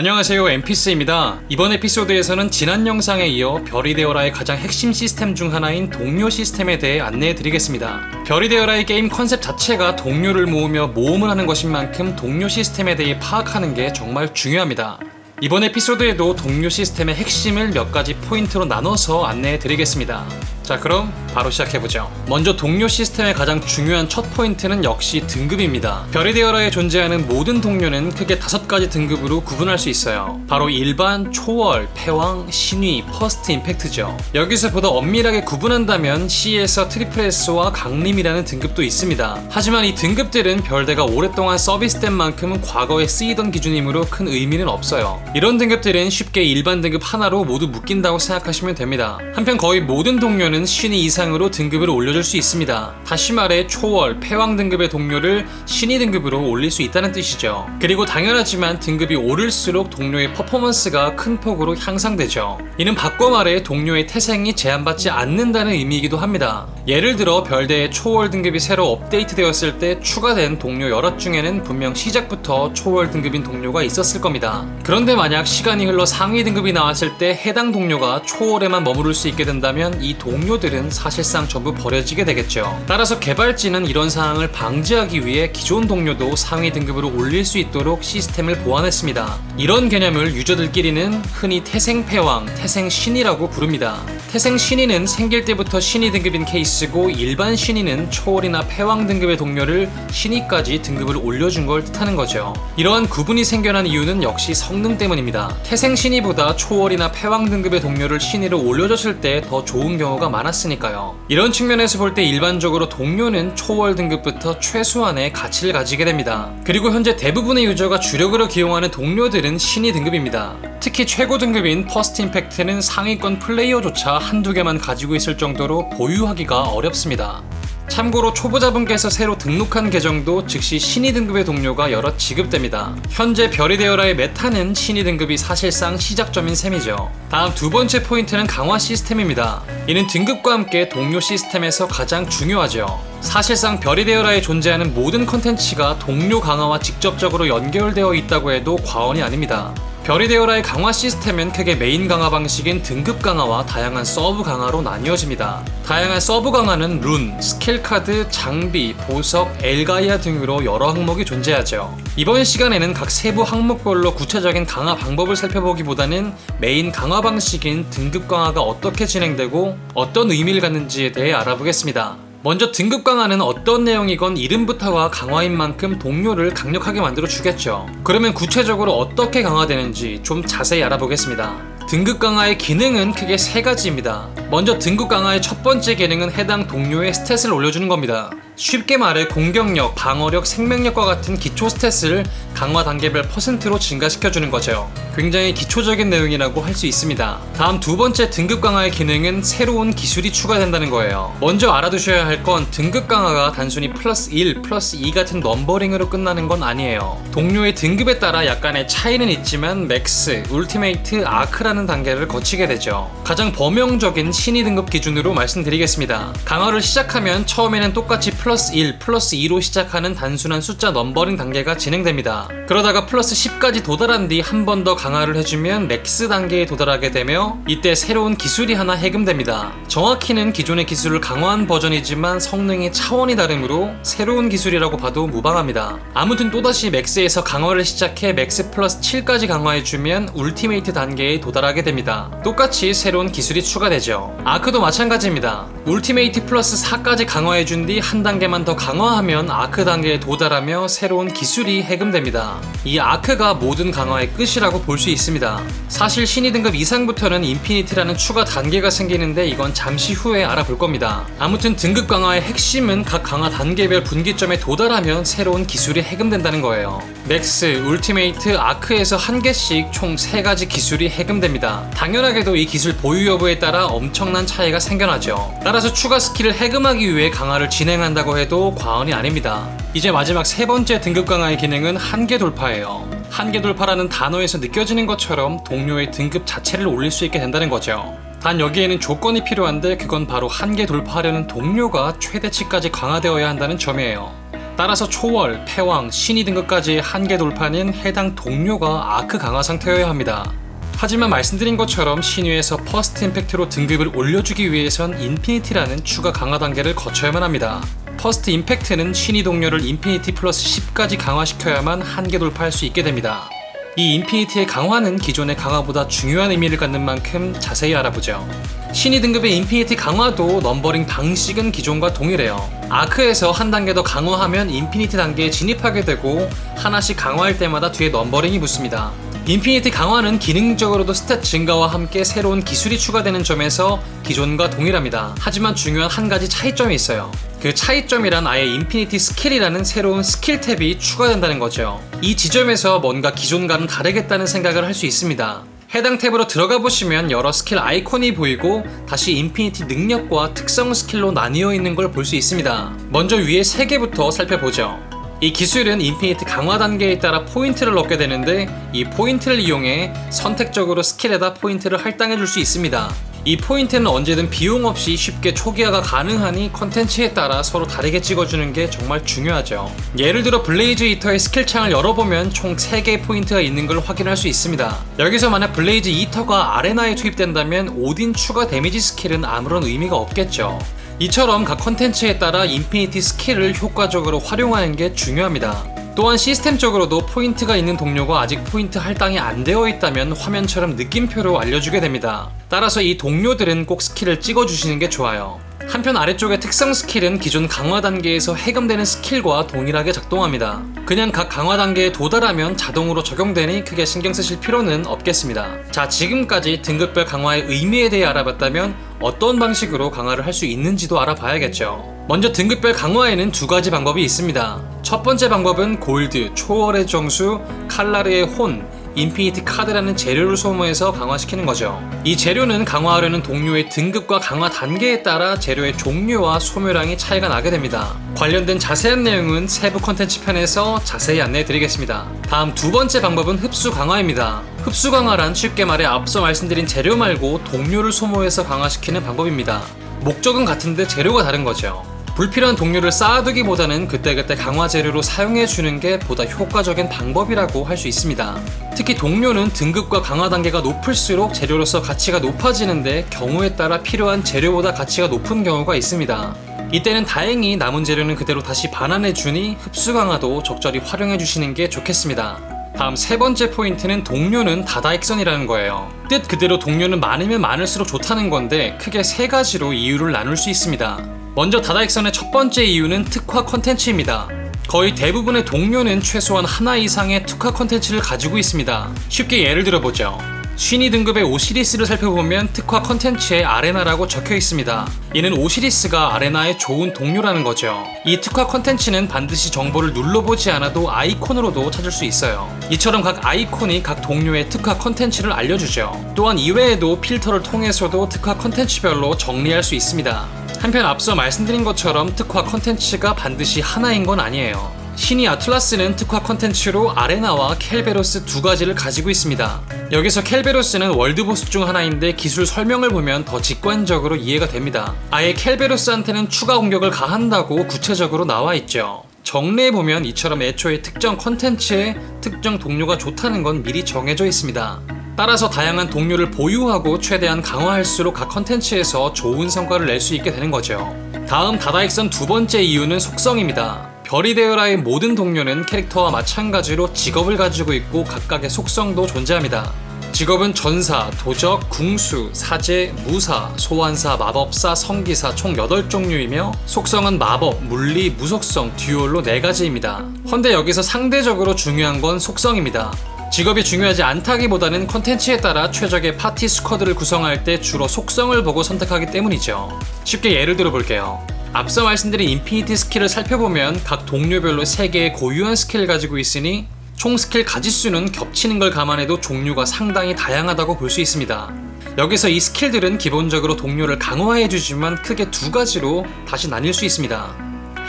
안녕하세요 엠피스입니다. 이번 에피소드에서는 지난 영상에 이어 별이 되어라의 가장 핵심 시스템 중 하나인 동료 시스템에 대해 안내해 드리겠습니다. 별이 되어라의 게임 컨셉 자체가 동료를 모으며 모험을 하는 것인 만큼 동료 시스템에 대해 파악하는 게 정말 중요합니다. 이번 에피소드에도 동료 시스템의 핵심을 몇 가지 포인트로 나눠서 안내해 드리겠습니다. 자, 그럼 바로 시작해보죠. 먼저 동료 시스템의 가장 중요한 첫 포인트는 역시 등급입니다. 별이 되어라에 존재하는 모든 동료는 크게 다섯 가지 등급으로 구분할 수 있어요. 바로 일반, 초월, 패왕, 신위, 퍼스트 임팩트죠. 여기서 보다 엄밀하게 구분한다면 C에서 트리플 S와 강림이라는 등급도 있습니다. 하지만 이 등급들은 별대가 오랫동안 서비스된 만큼 과거에 쓰이던 기준이므로 큰 의미는 없어요. 이런 등급들은 쉽게 일반 등급 하나로 모두 묶인다고 생각하시면 됩니다. 한편 거의 모든 동료는 신위 이상 으로 등급을 올려줄 수 있습니다. 다시 말해 초월, 패왕 등급의 동료를 신위 등급으로 올릴 수 있다는 뜻이죠. 그리고 당연하지만 등급이 오를수록 동료의 퍼포먼스가 큰 폭으로 향상되죠. 이는 바꿔 말해 동료의 태생이 제한받지 않는다는 의미이기도 합니다. 예를 들어 별대의 초월 등급이 새로 업데이트되었을 때 추가된 동료 여럿 중에는 분명 시작부터 초월 등급인 동료가 있었을 겁니다. 그런데 만약 시간이 흘러 상위 등급이 나왔을 때 해당 동료가 초월에만 머무를 수 있게 된다면 이 동료들은 사실 상 전부 버려지게 되겠죠. 따라서 개발진은 이런 상황을 방지하기 위해 기존 동료도 상위 등급으로 올릴 수 있도록 시스템을 보완했습니다. 이런 개념을 유저들끼리는 흔히 태생패왕, 태생신이라고 부릅니다. 태생신이는 생길 때부터 신이 등급인 케이스고 일반 신이는 초월이나 패왕 등급의 동료를 신이까지 등급을 올려준 걸 뜻하는 거죠. 이러한 구분이 생겨난 이유는 역시 성능 때문입니다. 태생신이보다 초월이나 패왕 등급의 동료를 신이로 올려줬을 때 더 좋은 경우가 많았으니까요. 이런 측면에서 볼 때 일반적으로 동료는 초월 등급부터 최소한의 가치를 가지게 됩니다. 그리고 현재 대부분의 유저가 주력으로 기용하는 동료들은 신이 등급입니다. 특히 최고 등급인 퍼스트 임팩트는 상위권 플레이어조차 한두 개만 가지고 있을 정도로 보유하기가 어렵습니다. 참고로 초보자분께서 새로 등록한 계정도 즉시 신이 등급의 동료가 여러 지급됩니다. 현재 별이 되어라의 메타는 신이 등급이 사실상 시작점인 셈이죠. 다음 두 번째 포인트는 강화 시스템입니다. 이는 등급과 함께 동료 시스템에서 가장 중요하죠. 사실상 별이 되어라에 존재하는 모든 컨텐츠가 동료 강화와 직접적으로 연결되어 있다고 해도 과언이 아닙니다. 별이 되어라의 강화 시스템은 크게 메인 강화 방식인 등급 강화와 다양한 서브 강화로 나뉘어집니다. 다양한 서브 강화는 룬, 스킬 카드, 장비, 보석, 엘가이아 등으로 여러 항목이 존재하죠. 이번 시간에는 각 세부 항목별로 구체적인 강화 방법을 살펴보기보다는 메인 강화 방식인 등급 강화가 어떻게 진행되고 어떤 의미를 갖는지에 대해 알아보겠습니다. 먼저 등급 강화는 어떤 내용이건 이름부터가 강화인 만큼 동료를 강력하게 만들어 주겠죠. 그러면 구체적으로 어떻게 강화되는지 좀 자세히 알아보겠습니다. 등급 강화의 기능은 크게 세 가지입니다. 먼저 등급 강화의 첫 번째 기능은 해당 동료의 스탯을 올려주는 겁니다. 쉽게 말해 공격력, 방어력, 생명력과 같은 기초 스탯을 강화 단계별 퍼센트로 증가시켜주는 거죠. 굉장히 기초적인 내용이라고 할 수 있습니다. 다음 두 번째 등급 강화의 기능은 새로운 기술이 추가된다는 거예요. 먼저 알아두셔야 할 건 등급 강화가 단순히 플러스 1, 플러스 2 같은 넘버링으로 끝나는 건 아니에요. 동료의 등급에 따라 약간의 차이는 있지만 맥스, 울티메이트, 아크라는 단계를 거치게 되죠. 가장 범용적인 신의 등급 기준으로 말씀드리겠습니다. 강화를 시작하면 처음에는 똑같이 플러스 1, 플러스 2로 시작하는 단순한 숫자 넘버링 단계가 진행됩니다. 그러다가 플러스 10까지 도달한 뒤 한 번 더 강화를 해주면 맥스 단계에 도달하게 되며 이때 새로운 기술이 하나 해금됩니다. 정확히는 기존의 기술을 강화한 버전이지만 성능이 차원이 다르므로 새로운 기술이라고 봐도 무방합니다. 아무튼 또다시 맥스에서 강화를 시작해 맥스 플러스 7까지 강화해주면 울티메이트 단계에 도달하게 됩니다. 똑같이 새로운 기술이 추가되죠. 아크도 마찬가지입니다. 울티메이트 플러스 4까지 강화해준 뒤 한 단계 만 더 강화하면 아크 단계에 도달하며 새로운 기술이 해금됩니다. 이 아크가 모든 강화의 끝이라고 볼 수 있습니다. 사실 신의 등급 이상부터는 인피니티라는 추가 단계가 생기는데 이건 잠시 후에 알아볼 겁니다. 아무튼 등급 강화의 핵심은 각 강화 단계별 분기점에 도달하면 새로운 기술이 해금된다는 거예요. 맥스, 울티메이트, 아크에서 한 개씩 총세 가지 기술이 해금됩니다. 당연하게도 이 기술 보유 여부에 따라 엄청난 차이가 생겨나죠. 따라서 추가 스킬을 해금하기 위해 강화를 진행한다고 해도 과언이 아닙니다. 이제 마지막 세 번째 등급 강화의 기능은 한계 돌파예요. 한계 돌파라는 단어에서 느껴지는 것처럼 동료의 등급 자체를 올릴 수 있게 된다는 거죠. 단 여기에는 조건이 필요한데 그건 바로 한계 돌파하려는 동료가 최대치까지 강화되어야 한다는 점이에요. 따라서 초월, 패왕, 신이 등급까지 한계 돌파는 해당 동료가 아크 강화 상태여야 합니다. 하지만 말씀드린 것처럼 신유에서 퍼스트 임팩트로 등급을 올려주기 위해선 인피니티라는 추가 강화 단계를 거쳐야만 합니다. 퍼스트 임팩트는 신이 동료를 인피니티 플러스 10까지 강화시켜야만 한계 돌파할 수 있게 됩니다. 이 인피니티의 강화는 기존의 강화보다 중요한 의미를 갖는 만큼 자세히 알아보죠. 신이 등급의 인피니티 강화도 넘버링 방식은 기존과 동일해요. 아크에서 한 단계 더 강화하면 인피니티 단계에 진입하게 되고 하나씩 강화할 때마다 뒤에 넘버링이 붙습니다. 인피니티 강화는 기능적으로도 스탯 증가와 함께 새로운 기술이 추가되는 점에서 기존과 동일합니다. 하지만 중요한 한 가지 차이점이 있어요. 그 차이점이란 아예 인피니티 스킬이라는 새로운 스킬 탭이 추가된다는 거죠. 이 지점에서 뭔가 기존과는 다르겠다는 생각을 할 수 있습니다. 해당 탭으로 들어가 보시면 여러 스킬 아이콘이 보이고 다시 인피니티 능력과 특성 스킬로 나뉘어 있는 걸 볼 수 있습니다. 먼저 위에 3개부터 살펴보죠. 이 기술은 인피니트 강화 단계에 따라 포인트를 얻게 되는데 이 포인트를 이용해 선택적으로 스킬에다 포인트를 할당해 줄 수 있습니다. 이 포인트는 언제든 비용 없이 쉽게 초기화가 가능하니 컨텐츠에 따라 서로 다르게 찍어주는 게 정말 중요하죠. 예를 들어 블레이즈 이터의 스킬 창을 열어보면 총 3개의 포인트가 있는 걸 확인할 수 있습니다. 여기서 만약 블레이즈 이터가 아레나에 투입된다면 오딘 추가 데미지 스킬은 아무런 의미가 없겠죠. 이처럼 각 컨텐츠에 따라 인피니티 스킬을 효과적으로 활용하는 게 중요합니다. 또한 시스템적으로도 포인트가 있는 동료가 아직 포인트 할당이 안 되어 있다면 화면처럼 느낌표로 알려주게 됩니다. 따라서 이 동료들은 꼭 스킬을 찍어주시는 게 좋아요. 한편 아래쪽의 특성 스킬은 기존 강화 단계에서 해금되는 스킬과 동일하게 작동합니다. 그냥 각 강화 단계에 도달하면 자동으로 적용되니 크게 신경 쓰실 필요는 없겠습니다. 자, 지금까지 등급별 강화의 의미에 대해 알아봤다면 어떤 방식으로 강화를 할 수 있는지도 알아봐야겠죠. 먼저 등급별 강화에는 두 가지 방법이 있습니다. 첫 번째 방법은 골드, 초월의 정수, 칼라르의 혼, 인피니티 카드라는 재료를 소모해서 강화시키는 거죠. 이 재료는 강화하려는 동료의 등급과 강화 단계에 따라 재료의 종류와 소묘량이 차이가 나게 됩니다. 관련된 자세한 내용은 세부 컨텐츠 편에서 자세히 안내해 드리겠습니다. 다음 두 번째 방법은 흡수 강화입니다. 흡수 강화란 쉽게 말해 앞서 말씀드린 재료 말고 동료를 소모해서 강화시키는 방법입니다. 목적은 같은데 재료가 다른 거죠. 불필요한 동료를 쌓아두기보다는 그때그때 강화 재료로 사용해 주는 게 보다 효과적인 방법이라고 할 수 있습니다. 특히 동료는 등급과 강화 단계가 높을수록 재료로서 가치가 높아지는데 경우에 따라 필요한 재료보다 가치가 높은 경우가 있습니다. 이때는 다행히 남은 재료는 그대로 다시 반환해 주니 흡수 강화도 적절히 활용해 주시는 게 좋겠습니다. 다음 세 번째 포인트는 동료는 다다익선이라는 거예요. 뜻 그대로 동료는 많으면 많을수록 좋다는 건데 크게 세 가지로 이유를 나눌 수 있습니다. 먼저 다다익선의 첫 번째 이유는 특화 컨텐츠입니다. 거의 대부분의 동료는 최소한 하나 이상의 특화 컨텐츠를 가지고 있습니다. 쉽게 예를 들어보죠. 신이 등급의 오시리스를 살펴보면 특화 컨텐츠에 아레나라고 적혀 있습니다. 이는 오시리스가 아레나의 좋은 동료라는 거죠. 이 특화 컨텐츠는 반드시 정보를 눌러보지 않아도 아이콘으로도 찾을 수 있어요. 이처럼 각 아이콘이 각 동료의 특화 컨텐츠를 알려주죠. 또한 이외에도 필터를 통해서도 특화 컨텐츠별로 정리할 수 있습니다. 한편 앞서 말씀드린 것처럼 특화 컨텐츠가 반드시 하나인 건 아니에요. 신이 아틀라스는 특화 컨텐츠로 아레나와 켈베로스 두 가지를 가지고 있습니다. 여기서 켈베로스는 월드보스 중 하나인데 기술 설명을 보면 더 직관적으로 이해가 됩니다. 아예 켈베로스한테는 추가 공격을 가한다고 구체적으로 나와 있죠. 정리해 보면 이처럼 애초에 특정 컨텐츠에 특정 동료가 좋다는 건 미리 정해져 있습니다. 따라서 다양한 동료를 보유하고 최대한 강화할수록 각 컨텐츠에서 좋은 성과를 낼 수 있게 되는 거죠. 다음 다다익선 두 번째 이유는 속성입니다. 별이 되어라의 모든 동료는 캐릭터와 마찬가지로 직업을 가지고 있고 각각의 속성도 존재합니다. 직업은 전사, 도적, 궁수, 사제, 무사, 소환사, 마법사, 성기사 총 8종류이며 속성은 마법, 물리, 무속성, 듀얼로 4가지입니다. 헌데 여기서 상대적으로 중요한 건 속성입니다. 직업이 중요하지 않다기보다는 컨텐츠에 따라 최적의 파티 스쿼드를 구성할 때 주로 속성을 보고 선택하기 때문이죠. 쉽게 예를 들어 볼게요. 앞서 말씀드린 인피니티 스킬을 살펴보면 각 동료별로 3개의 고유한 스킬을 가지고 있으니 총 스킬 가지수는 겹치는 걸 감안해도 종류가 상당히 다양하다고 볼 수 있습니다. 여기서 이 스킬들은 기본적으로 동료를 강화해주지만 크게 두 가지로 다시 나뉠 수 있습니다.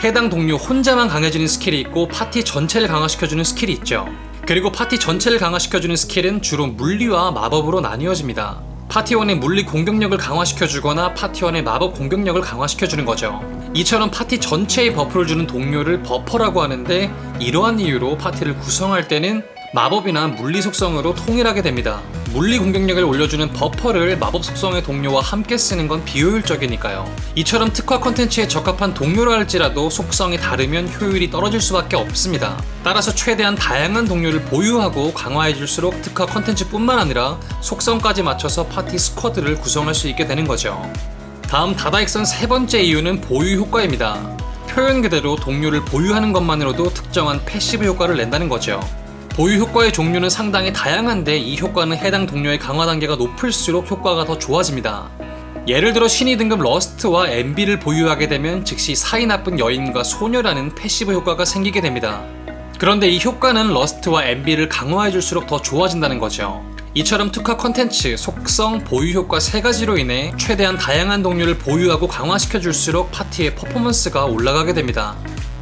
해당 동료 혼자만 강해지는 스킬이 있고 파티 전체를 강화시켜주는 스킬이 있죠. 그리고 파티 전체를 강화시켜주는 스킬은 주로 물리와 마법으로 나뉘어집니다. 파티원의 물리 공격력을 강화시켜주거나 파티원의 마법 공격력을 강화시켜주는 거죠. 이처럼 파티 전체에 버프를 주는 동료를 버퍼라고 하는데 이러한 이유로 파티를 구성할 때는 마법이나 물리 속성으로 통일하게 됩니다. 물리 공격력을 올려주는 버퍼를 마법 속성의 동료와 함께 쓰는 건 비효율적이니까요. 이처럼 특화 컨텐츠에 적합한 동료라 할지라도 속성이 다르면 효율이 떨어질 수밖에 없습니다. 따라서 최대한 다양한 동료를 보유하고 강화해줄수록 특화 컨텐츠뿐만 아니라 속성까지 맞춰서 파티 스쿼드를 구성할 수 있게 되는 거죠. 다음 다다익선 세 번째 이유는 보유 효과입니다. 표현 그대로 동료를 보유하는 것만으로도 특정한 패시브 효과를 낸다는 거죠. 보유 효과의 종류는 상당히 다양한데 이 효과는 해당 동료의 강화 단계가 높을수록 효과가 더 좋아집니다. 예를 들어 신이 등급 러스트와 MB를 보유하게 되면 즉시 사이 나쁜 여인과 소녀라는 패시브 효과가 생기게 됩니다. 그런데 이 효과는 러스트와 MB를 강화해줄수록 더 좋아진다는 거죠. 이처럼 특화 컨텐츠, 속성, 보유 효과 세 가지로 인해 최대한 다양한 동료를 보유하고 강화시켜줄수록 파티의 퍼포먼스가 올라가게 됩니다.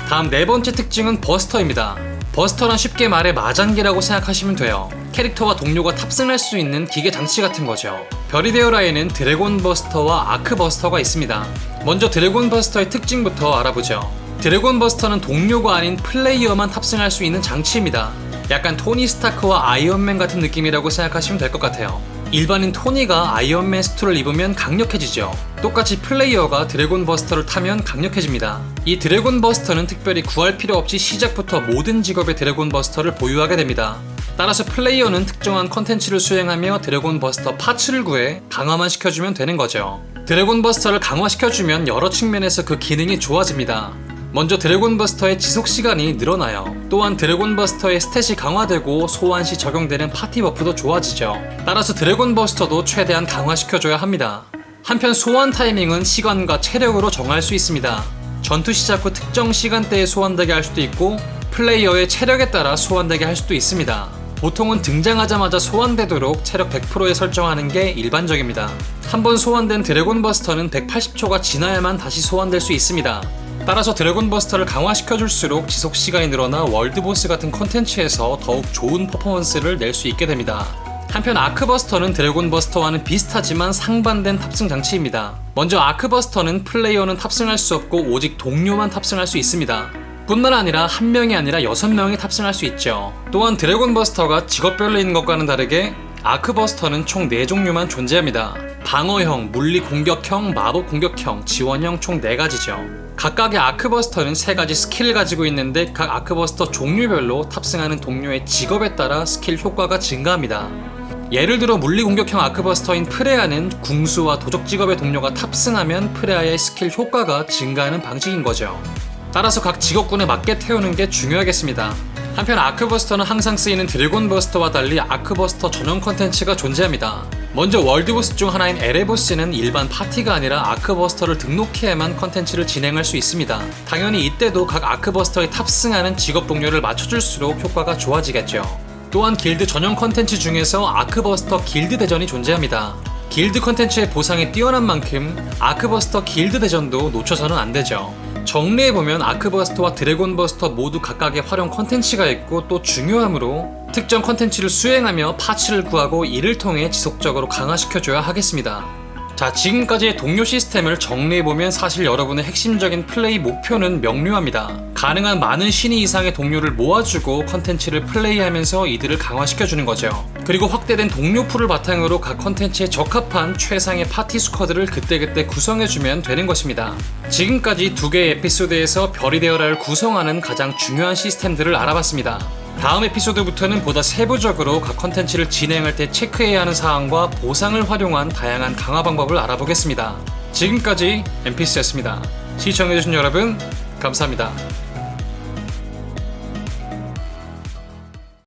다음 네 번째 특징은 버스터입니다. 버스터란 쉽게 말해 마장기라고 생각하시면 돼요. 캐릭터와 동료가 탑승할 수 있는 기계 장치 같은 거죠. 별이 되어라에는 드래곤 버스터와 아크 버스터가 있습니다. 먼저 드래곤 버스터의 특징부터 알아보죠. 드래곤 버스터는 동료가 아닌 플레이어만 탑승할 수 있는 장치입니다. 약간 토니 스타크와 아이언맨 같은 느낌이라고 생각하시면 될 것 같아요. 일반인 토니가 아이언맨 스투를 입으면 강력해지죠. 똑같이 플레이어가 드래곤 버스터를 타면 강력해집니다. 이 드래곤 버스터는 특별히 구할 필요 없이 시작부터 모든 직업의 드래곤 버스터를 보유하게 됩니다. 따라서 플레이어는 특정한 컨텐츠를 수행하며 드래곤 버스터 파츠를 구해 강화만 시켜주면 되는 거죠. 드래곤 버스터를 강화시켜주면 여러 측면에서 그 기능이 좋아집니다. 먼저 드래곤 버스터의 지속 시간이 늘어나요. 또한 드래곤 버스터의 스탯이 강화되고 소환 시 적용되는 파티 버프도 좋아지죠. 따라서 드래곤 버스터도 최대한 강화시켜줘야 합니다. 한편 소환 타이밍은 시간과 체력으로 정할 수 있습니다. 전투 시작 후 특정 시간대에 소환되게 할 수도 있고 플레이어의 체력에 따라 소환되게 할 수도 있습니다. 보통은 등장하자마자 소환되도록 체력 100%에 설정하는 게 일반적입니다. 한번 소환된 드래곤 버스터는 180초가 지나야만 다시 소환될 수 있습니다. 따라서 드래곤 버스터를 강화시켜줄수록 지속 시간이 늘어나 월드보스 같은 컨텐츠에서 더욱 좋은 퍼포먼스를 낼 수 있게 됩니다. 한편 아크버스터는 드래곤 버스터와는 비슷하지만 상반된 탑승 장치입니다. 먼저 아크버스터는 플레이어는 탑승할 수 없고 오직 동료만 탑승할 수 있습니다. 뿐만 아니라 한 명이 아니라 여섯 명이 탑승할 수 있죠. 또한 드래곤 버스터가 직업별로 있는 것과는 다르게 아크버스터는 총 4종류만 존재합니다. 방어형, 물리 공격형, 마법 공격형, 지원형 총 4가지죠. 각각의 아크버스터는 3가지 스킬을 가지고 있는데 각 아크버스터 종류별로 탑승하는 동료의 직업에 따라 스킬 효과가 증가합니다. 예를 들어 물리 공격형 아크버스터인 프레아는 궁수와 도적 직업의 동료가 탑승하면 프레아의 스킬 효과가 증가하는 방식인 거죠. 따라서 각 직업군에 맞게 태우는 게 중요하겠습니다. 한편 아크버스터는 항상 쓰이는 드래곤버스터와 달리 아크버스터 전용 컨텐츠가 존재합니다. 먼저 월드보스 중 하나인 에레보스는 일반 파티가 아니라 아크버스터를 등록해야만 컨텐츠를 진행할 수 있습니다. 당연히 이때도 각 아크버스터에 탑승하는 직업 동료를 맞춰줄수록 효과가 좋아지겠죠. 또한 길드 전용 컨텐츠 중에서 아크버스터 길드 대전이 존재합니다. 길드 컨텐츠의 보상이 뛰어난 만큼 아크버스터 길드 대전도 놓쳐서는 안 되죠. 정리해보면 아크버스터와 드래곤버스터 모두 각각의 활용 컨텐츠가 있고 또 중요하므로 특정 컨텐츠를 수행하며 파츠를 구하고 이를 통해 지속적으로 강화시켜줘야 하겠습니다. 자, 지금까지의 동료 시스템을 정리해보면 사실 여러분의 핵심적인 플레이 목표는 명료합니다. 가능한 많은 신의 이상의 동료를 모아주고 컨텐츠를 플레이하면서 이들을 강화시켜주는 거죠. 그리고 확대된 동료 풀을 바탕으로 각 컨텐츠에 적합한 최상의 파티 스쿼드를 그때그때 구성해주면 되는 것입니다. 지금까지 두 개의 에피소드에서 별이 되어라를 구성하는 가장 중요한 시스템들을 알아봤습니다. 다음 에피소드부터는 보다 세부적으로 각 컨텐츠를 진행할 때 체크해야 하는 사항과 보상을 활용한 다양한 강화 방법을 알아보겠습니다. 지금까지 NPC였습니다. 시청해주신 여러분, 감사합니다.